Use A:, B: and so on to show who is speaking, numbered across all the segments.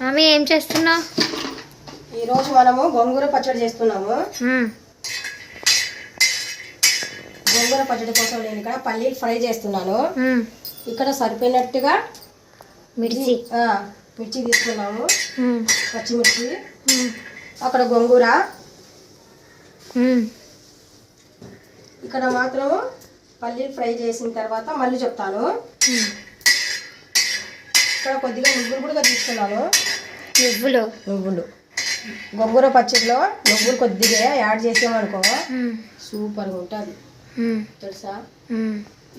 A: Mummy ఏం చేస్తున్నావు?
B: ఈరోజు మనము గోంగూర పచ్చడి చేస్తున్నాము. గోంగూర పచ్చడి కోసం నేను ఇక్కడ పల్లీలు ఫ్రై చేస్తున్నాను. ఇక్కడ సరిపోయినట్టుగా
A: మిర్చి.
B: మిర్చి తీసుకున్నాము. పచ్చిమిర్చి. అక్కడ గోంగూర. ఇక్కడ మాత్రం పల్లీలు ఫ్రై చేసిన తర్వాత మళ్ళీ చెప్తాను. ఇక్కడ కొద్దిగా నువ్వులు కూడా తీసుకున్నాను
A: నువ్వులు
B: నువ్వులు గోంగూర పచ్చడిలో నువ్వులు కొద్దిగా యాడ్ చేసామనుకో. సూపర్గా ఉంటుంది. తెలుసా.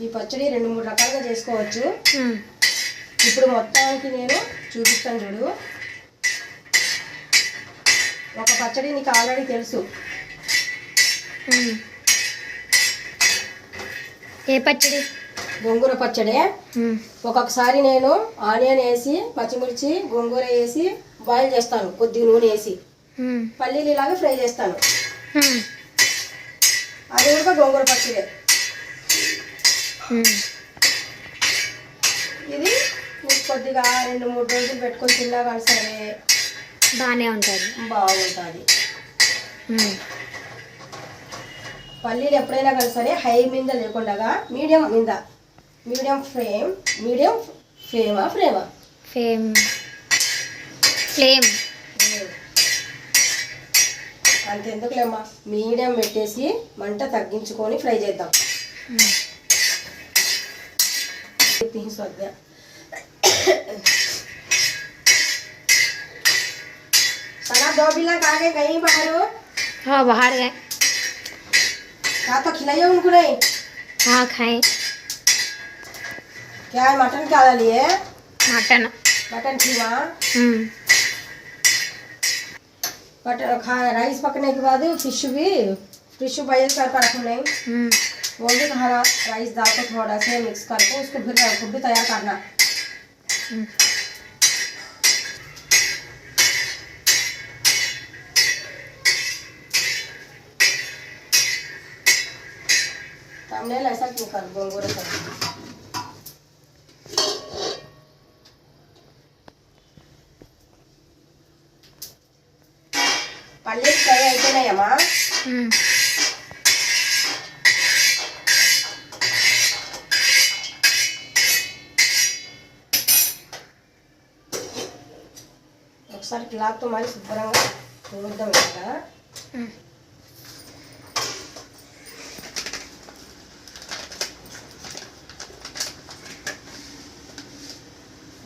B: ఈ పచ్చడి రెండు మూడు రకాలుగా చేసుకోవచ్చు. ఇప్పుడు మొత్తానికి నేను చూపిస్తాను చూడు ఒక పచ్చడి నీకు ఆల్రెడీ తెలుసు.
A: ఏ పచ్చడి
B: గోంగూర పచ్చడి. ఒక్కొక్కసారి నేను ఆనియన్ వేసి పచ్చిమిర్చి గోంగూర వేసి బాయిల్ చేస్తాను కొద్దిగా నూనె వేసి. పల్లీలు ఇలాగే ఫ్రై చేస్తాను. అది కూడా గోంగూర పచ్చడి. ఇది కొద్దిగా రెండు మూడు రోజులు పెట్టుకొని తిన్నా కానీ సరే
A: బాగానే ఉంటుంది
B: బాగుంటుంది. పల్లీలు ఎప్పుడైనా కానీ సరే హై మీద లేకుండా మీడియం మీద medium flame medium ఫ్లేమా ఫ్లేమా
A: fame flame
B: అంతెందుకులేమ్మా మీడియం పెట్టేసి మంట తగ్గించుకొని ఫ్రై చేద్దాం
A: మ్మ్.
B: తీసొద్దా सना दो बिल्ला आ गए कहीं बाहर हो
A: हाँ बाहर गए
B: क्या तो खिलाइए उनको नहीं
A: हाँ खाए
B: क्या है मटन क्या लिए
A: मटन
B: मटन कीमा
A: हम्म,
B: मटन खा राइस पकने के बाद फिश भी फिश बॉयल कर कर रखो नहीं
A: हम्म,
B: वो भी खाना राइस डाल के थोड़ा से मिक्स करके उसको फिर खुद भी तैयार करना
A: हम्म।
B: thumbnail ऐसा क्यों कर गोंगूर सब्जी పల్లీలు ఒకసారి క్లాత్తో మరి శుభ్రంగా చూద్దాం ఇక్కడ.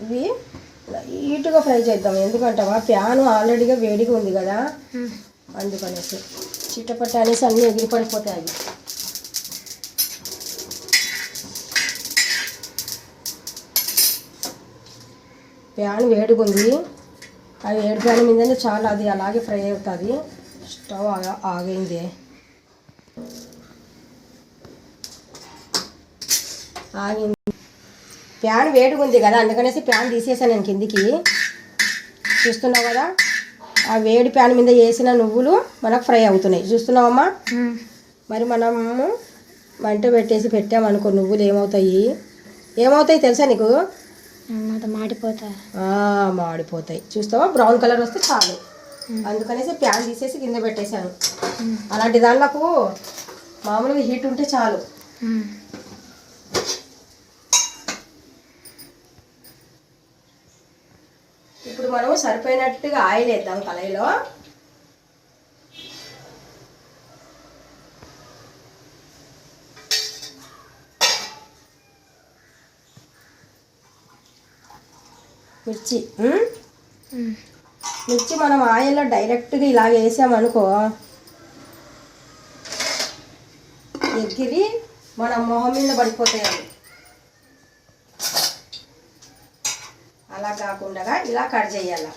B: ఇవి లైట్గా ఫ్రై చేద్దాం. ఎందుకంటావా ప్యాన్ ఆల్రెడీగా వేడిగా ఉంది కదా. అందుకనేసి చిట్టపట్ట అనేసి అన్నీ ఎగిరిపడిపోతాయి అవి. ప్యాన్ వేడిగా ఉంది అది ప్యాన్ మీదనే చాలా అది అలాగే ఫ్రై అవుతుంది. స్టవ్ ఆగైంది. ఆగింది. ప్యాన్ వేడిగా ఉంది కదా అందుకనేసి ప్యాన్ తీసేసాను నేను కిందికి. చూస్తున్నావు కదా ఆ వేడి ప్యాన్ మీద వేసిన నువ్వులు మనకు ఫ్రై అవుతున్నాయి. చూస్తున్నావమ్మా? మరి మనము వంట పెట్టేసి పెట్టామనుకో నువ్వులు ఏమవుతాయి? ఏమవుతాయి తెలుసా నీకు? మాడిపోతాయి? చూస్తావా? బ్రౌన్ కలర్ వస్తే చాలు. అందుకనేసి ప్యాన్ తీసేసి కింద పెట్టేశాను. అలాంటి దానిలో మామూలుగా హీట్ ఉంటే చాలు. ఇప్పుడు మనం సరిపోయినట్టుగా ఆయిల్ వేద్దాం కలయిలో మిర్చి మిర్చి మనం ఆయిల్లో డైరెక్ట్గా ఇలా వేసామనుకో ఎగిరి మన మొహం మీద పడిపోతాయి అలా కాకుండా ఇలా కట్ చేయాలి.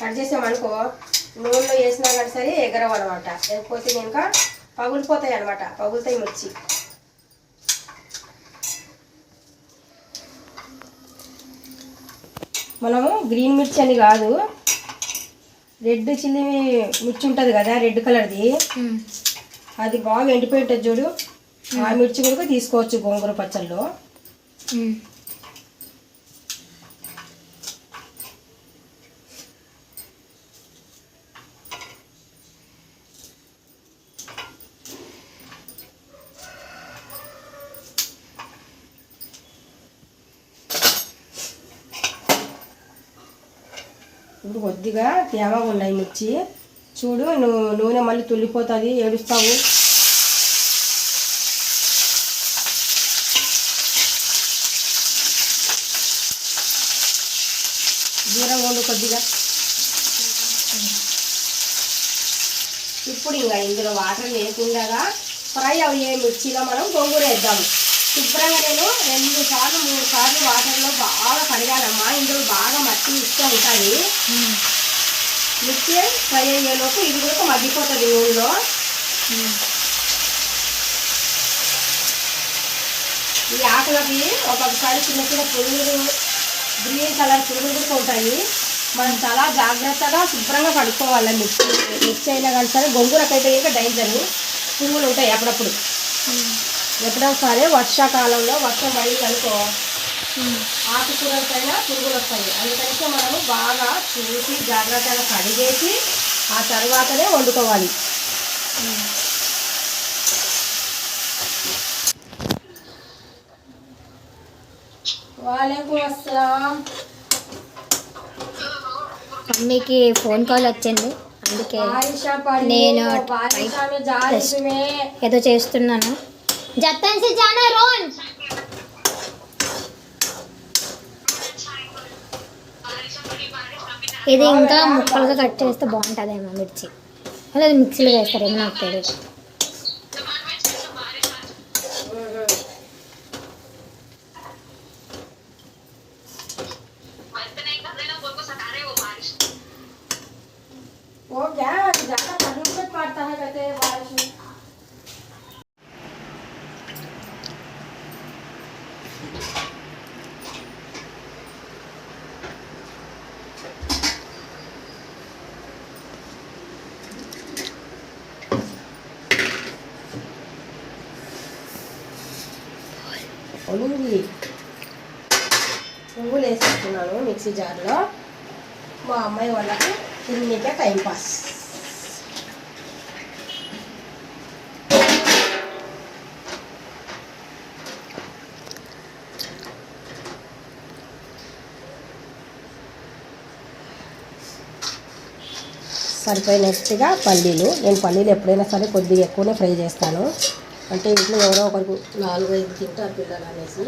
B: కట్ చేసామనుకో నూనెలో వేసినా కానీ సరే ఎగరవు అనమాట లేకపోతే ఇంకా పగులిపోతాయి అనమాట పగులుతాయి మిర్చి. మనము గ్రీన్ మిర్చి అని కాదు. రెడ్ చిల్లీ మిర్చి ఉంటుంది కదా రెడ్ కలర్ది. అది బాగా ఎండిపోయి ఉంటుంది చూడు. ఆ మిర్చి కూడా తీసుకోవచ్చు గోంగూర
A: పచ్చళ్ళు.
B: ఇప్పుడు కొద్దిగా తేమగా ఉన్నాయి మిర్చి. చూడు నువ్వు నూనె మళ్ళీ తుల్లిపోతుంది ఏడుస్తావు. దూరం ఉండు కొద్దిగా. ఇప్పుడు ఇంకా ఇందులో వాటర్ లేకుండా ఫ్రై అయ్యే మిర్చిలో మనం గొంగూర వేద్దాము శుభ్రంగా నేను రెండు సార్లు మూడు సార్లు వాటర్లో బాగా కడగాలమ్మా. ఇందులో బాగా మట్టి ఇస్తూ ఉంటుంది మిర్చి ఫ్రై అయ్యేలోపు ఇది కూడా మగ్గిపోతుంది నూనెలో. ఈ ఆకులకి ఒక్కొక్కసారి చిన్న చిన్న పురుగులు గ్రీన్ కలర్ పురుగులు కూడా ఉంటాయి మనం చాలా జాగ్రత్తగా శుభ్రంగా కడుక్కోవాలి. మిర్చి మిర్చి అయినా కానీ సరే గొంగురకైతే ఇంకా డైంజర్ పురుగులు ఉంటాయి అప్పుడప్పుడు. Hmm. ఎప్పుడైనా సరే వర్షాకాలంలో వర్షం పడింది అనుకో ఆకుకూరలకైనా పురుగులు వస్తాయి అందుకని మనము బాగా చూసి జాగ్రత్తగా కడిగేసి ఆ తర్వాతనే వండుకోవాలి. వాలేకుం అస్సలాం.
A: మమ్మీకి ఫోన్ కాల్ వచ్చింది. అందుకే
B: పడి
A: నేను ఏదో చేస్తున్నాను. జత్తన్ से जाना रोन ఇది ఇంకా ముక్కలుగా కట్ చేస్తే బాగుంటుందేమో మిర్చి లేదా మిక్సీలో వేస్తారేమో నాకు తెలియదు
B: वो ఒలుంగి పువ్వులు వేసుకున్నాను మిక్సీ జార్లో. మా అమ్మాయి వాళ్ళకి తిన్నీకే టైం పాస్. సరిపోయినట్టుగా పల్లీలు. నేను పల్లీలు ఎప్పుడైనా సరే కొద్దిగా ఎక్కువనే ఫ్రై చేస్తాను. అంటే ఇంట్లో ఎవరో ఒకరికి నాలుగు ఐదు తింటారు పిల్లలు అనేసి.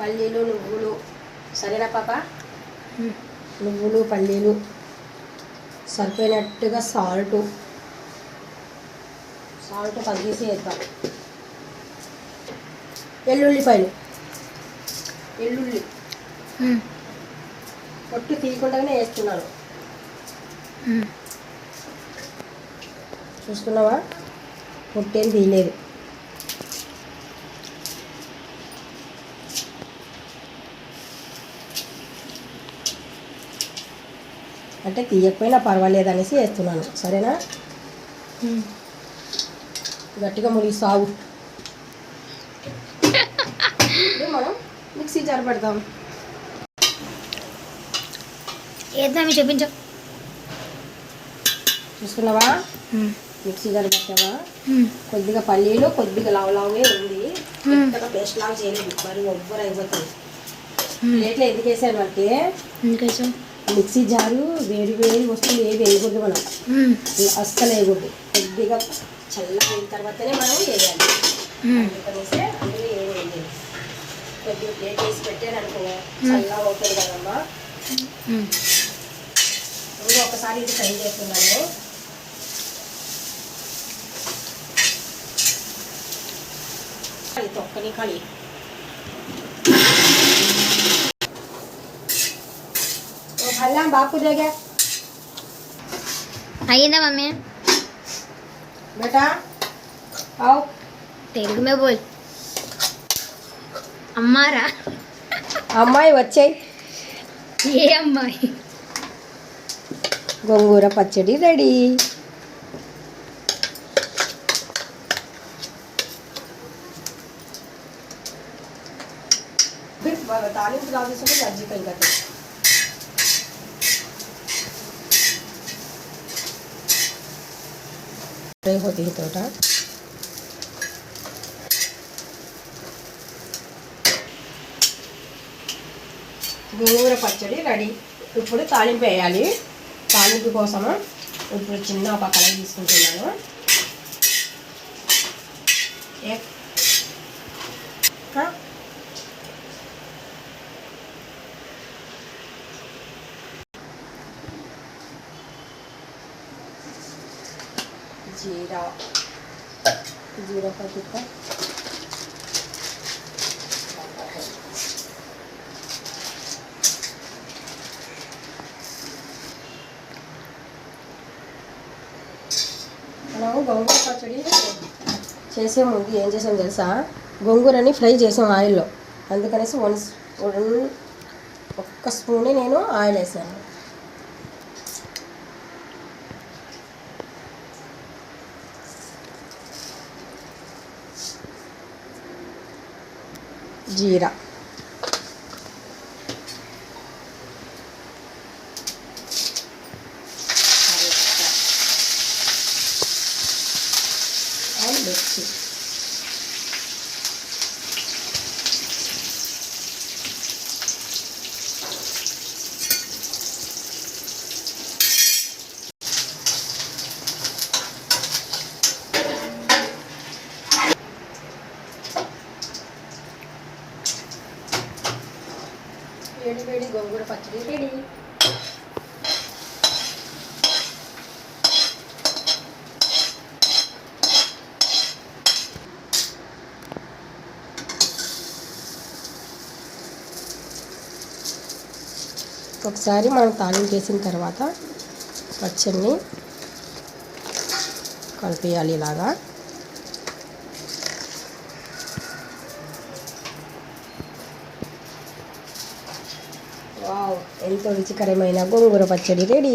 B: పల్లీలు నువ్వులు. సరేనా పాప? నువ్వులు పల్లీలు. సరిపోయినట్టుగా సాల్ట్. సాల్ట్ తగ్గేసి వేద్దాం ఎల్లుల్లిపాయలు. ఎల్లుల్లి. పొట్టు తీయకుండానే వేస్తున్నాను చూస్తున్నావా పొట్టేం తీయలేదు. అంటే తీయకపోయినా పర్వాలేదు అనేసి వేస్తున్నాను. సరేనా? గట్టిగా మురిగి సాగు మనం మిక్సీ జార్ పెడతాం
A: ఏద్దామి చూపించు.
B: చూసుకున్నావా? మిక్సీ జార్ పెట్టావా కొద్దిగా పల్లీలు కొద్దిగా లావు లావే ఉంది. పేస్ట్ లాగా చేయలేదు. మరి ఒవ్వరు అయిపోతుంది ప్లేట్లో ఎందుకు వేసాను అంటే మిక్సీ జారు వేడి వేడి వస్తువులు ఏవి వేయకూడదు మనం. అస్సలు వేయకూడదు. కొద్దిగా చల్లగా అయిన తర్వాతనే మనం వేయాలి. అందుకనేసి అందులో కొద్దిగా ప్లేట్ వేసి పెట్టాను అనుకో చల్లగా అవుతుంది కదమ్మా. ఒకసారి ఇది ఫ్రై చేస్తున్నాను. అది తొక్కని కళి भला बापू दे गया
A: అయ్యిందా మమ్మీ
B: बेटा आओ
A: తెలుగు మే బోల్ అమ్మారా
B: అమ్మాయి వచ్చాయి
A: ఏ అమ్మాయి
B: గోంగూర పచ్చడి రెడీ తాలింపు రాసేసి మజ్జిగ ఇంకా फ्राई होती है तोटा గోంగూర పచ్చడి రెడీ ఇప్పుడు తాలింపు వేయాలి తాలింపు కోసము ఇప్పుడు చిన్న ఒక కళాయి తీసుకుంటున్నాను జీరా జీరా ప్యాకెట్ మనము గోంగూర పచ్చడి. చేసే ముందు ఏం చేసాం తెలుసా? గోంగూరని ఫ్రై చేసాం ఆయిల్లో. అందుకనేసి వన్ వన్ ఒక్క స్పూనే నేను ఆయిల్ వేసాను. జీరా అండ్ మిర్చి వేడి వేడి గోంగూర పచ్చడి రెడీ ఒకసారి మనం తాలింపు వేసిన తర్వాత పచ్చడిని కలిపేయాలి ఇలాగా. వావ్ ఎంతో రుచికరమైన గోంగూర పచ్చడి రెడీ